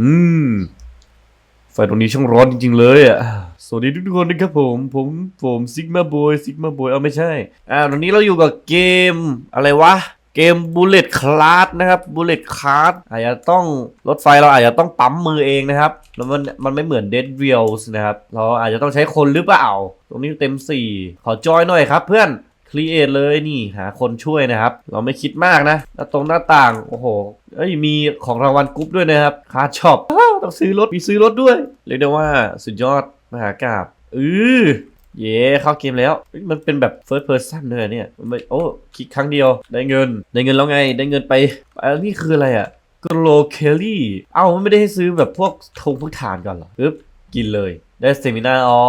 อืม ไฟตรงนี้ช่างร้อนจริงๆเลยอะ สวัสดีทุกคนนะครับผม ผมผมซิกมาบอยซิกมาบอยเอาไม่ใช่ อ่าตอนนี้เราอยู่กับเกมอะไรวะ เกม Bullet Class นะครับ Bullet Class อาจจะต้องรถไฟเราอาจจะต้องปั๊มมือเองนะครับแล้วมันมันไม่เหมือน Dead Wheels นะครับ เราอาจจะต้องใช้คนหรือเปล่า ตรงนี้เต็ม 4 ขอจอยหน่อยครับเพื่อน ครีเอทเลยนี่หาคนช่วยนะครับ เราไม่คิดมากนะแล้วตรงหน้าต่างโอ้โหเอ้ยมีของรางวัลกรุ๊ปด้วยนะครับคาร์ช็อปต้องซื้อรถมีซื้อรถด้วยเรียกได้ว่าสุดยอดมหากราบอือเย่เข้าเกมแล้วมันเป็นแบบ first person เลยเนี่ยมันไม่โอ้คลิกครั้งเดียวได้เงินได้เงินแล้วไงได้เงินไปอันนี้คืออะไรอะกโลเคลลี่เอ้ามันไม่ได้ให้ซื้อแบบพวกธงพวกฐานก่อนเหรอปึ๊บกินเลยได้เตมินาอ๋อ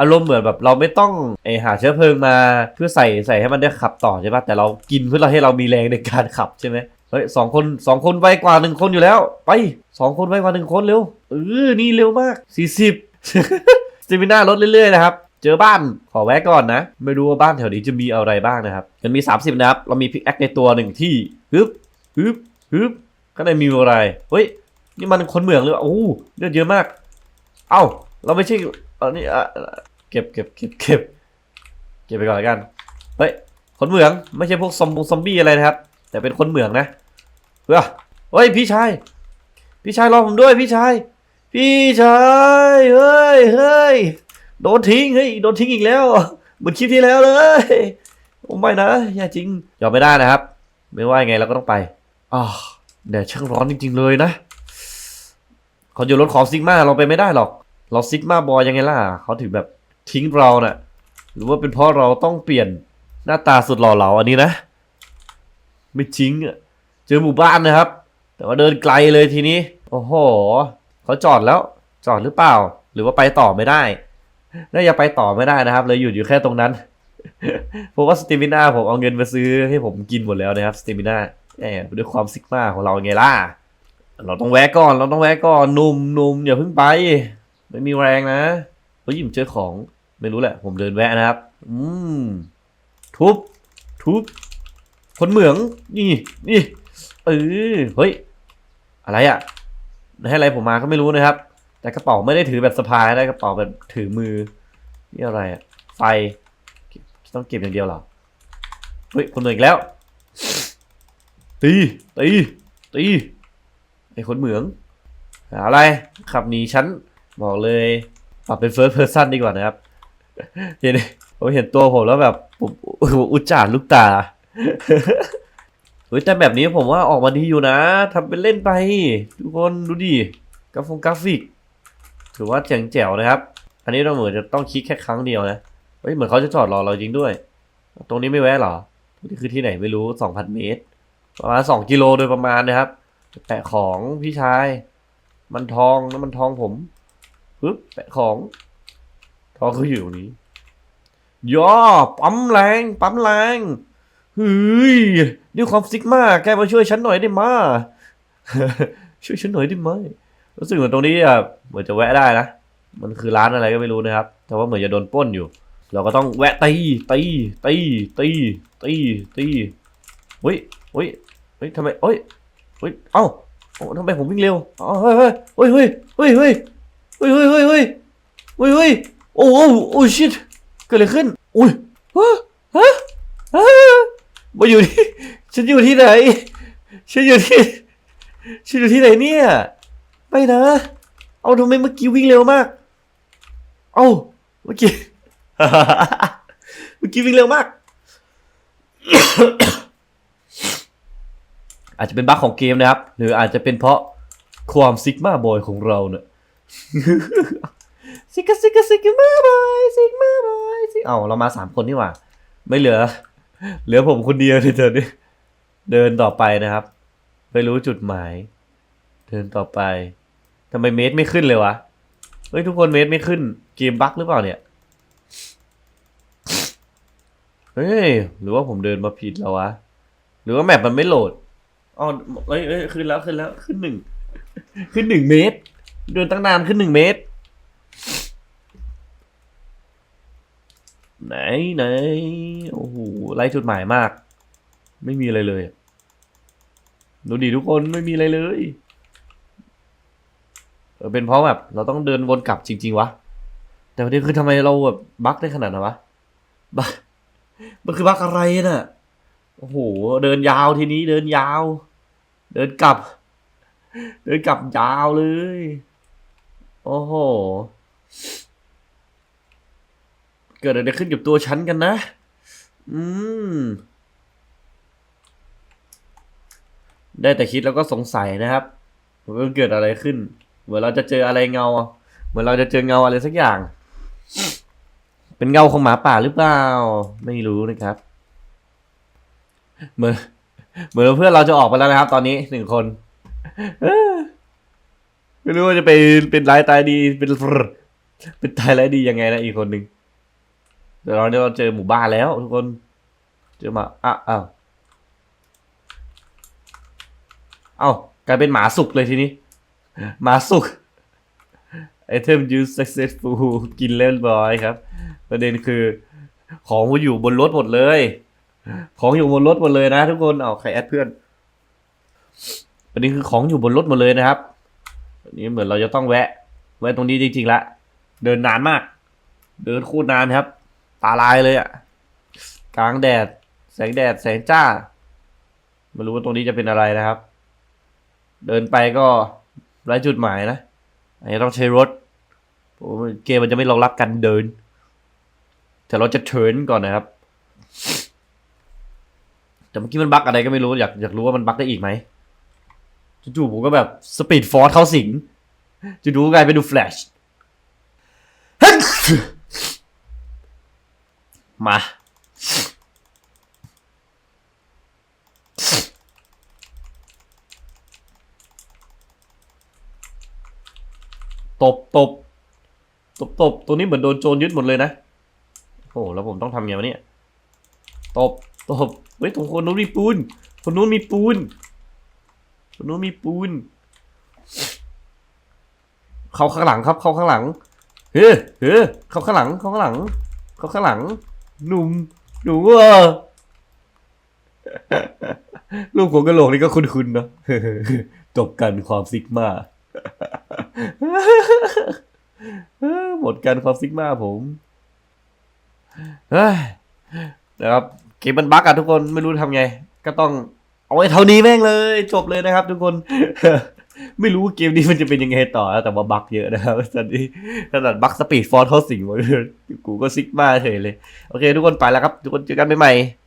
อารมณ์เหมือนแบบเราไม่ต้องไอหาเชื้อเพลิงมาเพื่อใส่ใส่ให้มันได้ขับต่อใช่ปะแต่เรากินเพื่อเราให้เรามีแรงในการขับใช่ไหมเฮ้ยสองคนสองคนไวกว่าหนึ่งคนอยู่แล้ว ไปสองคนไวกว่าหนึ่งคนเร็วเออนี่เร็วมากสี่สิบสติมิน่าลดเรื่อยๆนะครับเจอบ้านขอแวะก่อนนะ ไม่รู้ว่าบ้านแถวนี้จะมีอะไรบ้างนะครับมันมี 30 นะครับ เรามีพิกแอคในตัวหนึ่งที่ฮึบฮึบฮึบก็ได้มีอะไรเฮ้ยนี่มันคนเหมืองเลยว่ะโอ้เลือดเยอะมาก เอ้าเราไม่ใช่ เอันนี้อะเก็บเก็บเก็บเก็บเก็บไปก่อนละกันเฮ้ยคนเหมืองไม่ใช่พวกซอมบงซอมบี้อะไรนะครับ แต่เป็นคนเหมืองนะเฮ้ยเฮ้ยพี่ชายพี่ชายรอผมด้วยพี่ชายพี่ชายเฮ้ยเฮ้ยโดนทิ้งเฮ้ยโดนทิ้งอีกแล้วเหมือนคลิปที่แล้วเลยโอ้ไม่นะอย่าจริงยอมไม่ได้นะครับ ไม่ว่าไงเราก็ต้องไปอ่าแดดช่างร้อนจริง ๆ เลยนะขาอยู่รถของซิกมาเราไปไม่ได้หรอก เราซิกมาบอยยังไงล่ะเขาถึงแบบทิ้งเราน่ะหรือว่าเป็นเพราะเราต้องเปลี่ยนหน้าตาสุดหล่อเหลาอันนี้นะ ไม่จริงอะเจอหมู่บ้านนะครับ แต่ว่าเดินไกลเลยทีนี้ โอ้โหเขาจอดแล้วจอดหรือเปล่า หรือว่าไปต่อไม่ได้น่าจะไปต่อไม่ได้นะครับ เลยหยุดอยู่แค่ตรงนั้นเพราะว่าสติมิน่าผมเอาเงินมาซื้อให้ผมกินหมดแล้วนะครับสติมิน่าแหมด้วยความซิกมาของเราไงล่ะ เราต้องแวะก่อน เราต้องแวะก่อนนุ่มนุ่มอย่าเพิ่งไป ไม่มีแรงนะเฮ้ยผมเจอของไม่รู้แหละ ผมเดินแวะนะครับ อืม ทุบ ทุบ คนเหมือง นี่ นี่ เออ เฮ้ย อะไรอะ่ะ ให้อะไรผมมาก็ไม่รู้นะครับ แต่กระเป๋าไม่ได้ถือแบบสะพายนะกระเป๋าแบบถือมือ นี่อะไรอะ่ะ ไฟ ต้องเก็บอย่างเดียวเหรอ เฮ้ย คนเหมืองอีกแล้ว ตี ตี ตี ไอ้คนเหมือง อะไร ขับหนีฉัน บอกเลยปรับเป็น first person ดีกว่านะครับเห็นผมเห็นตัวผมแล้วแบบผมอุจจารลูกตาเฮ้ยแต่แบบนี้ผมว่าออกมาดีอยู่นะทำเป็นเล่นไป ทุกคนดูดิกราฟงกราฟิกถือว่าเจ๋งแจ๋วนะครับ อันนี้เราเหมือนจะต้องคลิกแค่ครั้งเดียวนะเฮ้ยเหมือนเขาจะจอดรอเราจริงด้วย ตรงนี้ไม่แวะหรอนี่คือที่ไหนไม่รู้2,000เมตร ประมาณ2กิโลโดยประมาณนะครับแปะของพี่ชาย มันทองนะมันทองผม ปึ๊บแปะของทองคืออยู่ตรงนี้ย่อปั๊มแรงปั๊มแรงเฮ้ยด้วยความซิกมาแกมาช่วยฉันหน่อยได้มาช่วยฉันหน่อยได้ไหมรู้สึกเหมือนตรงนี้อะเหมือนจะแวะได้นะมันคือร้านอะไรก็ไม่รู้นะครับ แต่ว่าเหมือนจะโดนป้นอยู่ เราก็ต้องแวะตีตีตีตีตีตีเฮ้ยเฮ้ยเฮ้ยทำไมเฮ้ยเฮ้ยเอ้าโอ้ทำไมผมวิ่งเร็วเฮ้ยเฮ้ยเฮ้ยเฮ้ยเฮ้ย เฮ้ยเฮ้ยเฮ้ยเฮ้ยเฮ้ยเฮ้ยเฮ้โอ้โหโอ้ชิตเกิดอะไรขึ้นอุ้ยฮะฮะฮะมาอยู่ที่ฉันอยู่ที่ไหนฉันอยู่ที่ฉันอยู่ที่ไหนเนี่ยไม่นะ เอาทำไมเมื่อกี้วิ่งเร็วมาก เอาเมื่อกี้เมื่อกี้วิ่งเร็วมาก อาจจะเป็นบั๊กของเกมนะครับ หรืออาจจะเป็นเพราะความซิกมาบอยของเราเนี่ย ซิกซิกซิกมาบอยซิกมาบอยซิเอาเรามาสามคนนี่หว่า ไม่เหลือ เหลือผมคนเดียวในเธอนี่เดินต่อไปนะครับ ไม่รู้จุดหมาย เดินต่อไปทำไมเมตรไม่ขึ้นเลยวะเฮ้ยทุกคนเมตรไม่ขึ้น เกมบั๊กหรือเปล่าเนี่ยเฮ้ยหรือว่าผมเดินมาผิดแล้ววะ หรือว่าแมปมันไม่โหลดอ๋อเอ้ยเอ้ยขึ้นแล้วขึ้นแล้วขึ้นหนึ่งขึ้นหนึ่งเมตร เดินตั้งนานขึ้นหนึ่งเมตร ไหนไหนโอ้โหไล่จุดหมายมาก ไม่มีอะไรเลยดูดิทุกคนไม่มีอะไรเลยเออเป็นเพราะแบบเราต้องเดินวนกลับจริง ๆ วะ แต่ประเด็นคือทำไมเราแบบบั๊กได้ขนาดนั้นวะบั๊กมันคือบั๊กอะไรน่ะโอ้โหเดินยาวทีนี้เดินยาว เดินกลับ เดินกลับยาวเลย โอ้โห เกิดอะไรขึ้นกับตัวฉันกันนะ อืม ได้แต่คิดแล้วก็สงสัยนะครับว่าเกิดอะไรขึ้น เหมือนเราจะเจออะไรเงา เหมือนเราจะเจอเงาอะไรสักอย่าง เป็นเงาของหมาป่าหรือเปล่า ไม่รู้นะครับ เหมือนเหมือนเพื่อนเราจะออกไปแล้วนะครับ ตอนนี้หนึ่งคน ไม่รู้ว่าจะไปเป็นร้ายตายดีเป็นเป็นตายร้ายดียังไงนะอีกคนหนึ่งเดี๋ยวเราเนี่ยเราเจอหมู่บ้านแล้วทุกคน เจอมาอะอ้าวเอ้ากลายเป็นหมาสุกเลยทีนี้ หมาสุกไอเทม use successful กินเล่นบอยครับ ประเด็นคือ ของมันอยู่บนรถหมดเลย ของอยู่บนรถหมดเลยนะทุกคนเอาใครแอดเพื่อนประเด็นคือของอยู่บนรถหมดเลยนะครับ นี้เหมือนเราจะต้องแวะ แวะตรงนี้จริงๆละ เดินนานมาก เดินคูดนานครับ ตาลายเลยอะ่ะ กลางแดด แสงแดด แสงจ้า ไม่รู้ว่าตรงนี้จะเป็นอะไรนะครับ เดินไปก็ไร้จุดหมายนะอันนี้ต้องใช้รถโอ้เกมมันจะไม่รองรับการเดิน แต่เราจะเทิร์นก่อนนะครับ แต่เมื่อกี้มันบั๊กอะไรก็ไม่รู้ อยากอยากรู้ว่ามันบั๊กได้อีกไหม จู่ๆผมก็แบบสปีดฟอร์สเข้าสิงจู่ๆกลายเป็นดูแฟลชมา ตบตบตบตบตัวนี้เหมือนโดนโจรยึดหมดเลยนะ โอ้โหแล้วผมต้องทำไงวะเนี่ย ตบตบเฮ้ยตรงคนนู้นมีปูน คนนู้นมีปูน คนนู้นมีปูน เข้าข้างหลังครับ เข้าข้างหลัง เฮ้เฮ้เข้าข้างหลัง เข้าข้างหลัง เข้าข้างหลัง หนุ่มหนุ่มว่ะลูกหัวกระโหลกนี่ก็คุ้นๆเนะจบกันความซิกมาหมดกันความซิกมาผมเฮ้ยนะครับเกมมันบั๊กอะทุกคนไม่รู้ทำไง ก็ต้อง เอาไว้เท่านี้แม่งเลย จบเลยนะครับ ทุกคน ไม่รู้เกมนี้มันจะเป็นยังไงต่อ แต่ว่าบั๊กเยอะนะครับตอนนี้ขนาดบั๊กสปีดฟอร์เขาสิงหมดกูก็ซิกมาเฉยเลย โอเค ทุกคนไปแล้วครับ ทุกคนเจอกันใหม่ๆ